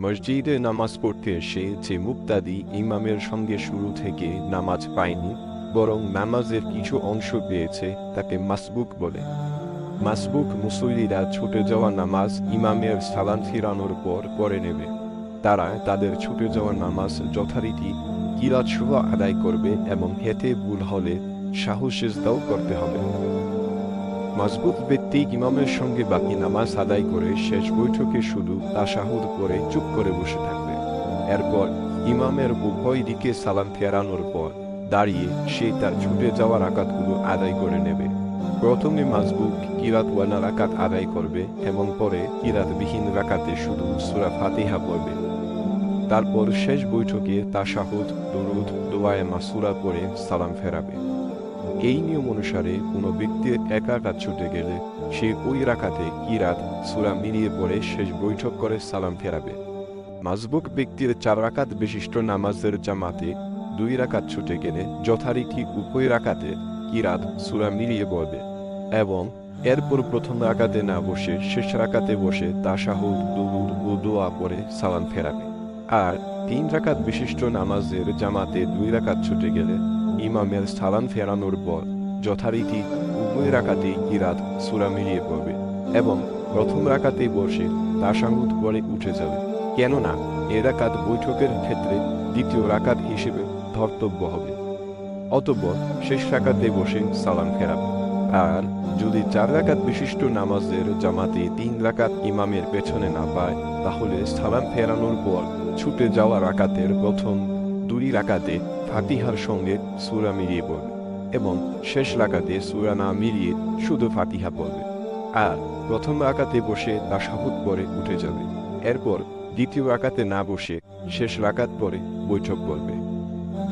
মসজিদে নামাজ পড়তে এসে যে মুক্তাদি ইমামের সঙ্গে শুরু থেকে নামাজ পায়নি, বরং নামাজের কিছু অংশ পেয়েছে, তাকে মাসবুক বলে। মাসবুক মুসল্লিরা ছুটে যাওয়া নামাজ ইমামের সালান ফিরানোর পর পড়ে নেবে। তারা তাদের ছুটে যাওয়া নামাজ যথারীতি কিরাত আদায় করবে এবং হেতে ভুল হলে সাহসের দাও করতে হবে। মজবুত ব্যক্তি ইমামের সঙ্গে বাকি নামাজ আদায় করে শেষ বৈঠকে শুধু তাশাহুদ করে চুপ করে বসে থাকবে। এরপর ইমামের উভয় দিকে সালাম ফেরানোর পর দাঁড়িয়ে সে তার ছুটে যাওয়ার আকাতগুলো আদায় করে নেবে। প্রথমে মাজবুক কিরাত ওয়ানা রাকাত আদায় করবে এবং পরে কিরাতবিহীন রাকাতে শুধু সুরা ফাতিহা পড়বে। তারপর শেষ বৈঠকে তাশাহুদ, দরুদ দোয়ায় মাসুরা পরে সালাম ফেরাবে। এই নিয়ম অনুসারে কোনো ব্যক্তির একা রাকাত ছুটে গেলে সে ওই রাখাতে কিরাত সুরা মিলিয়ে পড়ে শেষ বৈঠক করে সালাম ফেরাবে। মাজবুক ব্যক্তির চার রাকাত বিশিষ্ট নামাজের জামাতে দুই রাকাত ছুটে গেলে যথারীতি উভয় রাকাতে কিরাত সুরা মিলিয়ে পড়বে এবং এরপর প্রথম রাকাতে না বসে শেষ রাকাতে বসে তাশাহুদ দুরুদ ও দোয়া পরে সালাম ফেরাবে। আর তিন রাকাত বিশিষ্ট নামাজের জামাতে দুই রাকাত ছুটে গেলে ইমামের সালাম ফেরানোর পর যথারীতি উভয় রাকাতে কিরাত সুরা মিলিয়ে পড়বে এবং প্রথম রাকাতে বসে তাশাহুদ পরে উঠে যাবে। কেননা এ রাকাত বৈঠকের ক্ষেত্রে দ্বিতীয় রাকাত হিসেবে ধর্তব্য হবে। অতঃপর শেষ রাকাতে বসে সালাম ফেরাবে। আর যদি চার রাকাত বিশিষ্ট নামাজের জামাতে তিন রাকাত ইমামের পেছনে না পায়, তাহলে সালাম ফেরানোর পর ছুটে যাওয়া রাকাতের প্রথম দুই রাকাতে ফাতিহার সঙ্গে সুরা মিলিয়ে পড়বে এবং শেষ রাকাতে সুরা না মিলিয়ে শুধু ফাতিহা পড়বে। আর প্রথম আকাতে বসে তাশাহুদ পরে উঠে যাবে। এরপর দ্বিতীয় আকাতে না বসে শেষ রাকাত পরে বৈঠক করবে।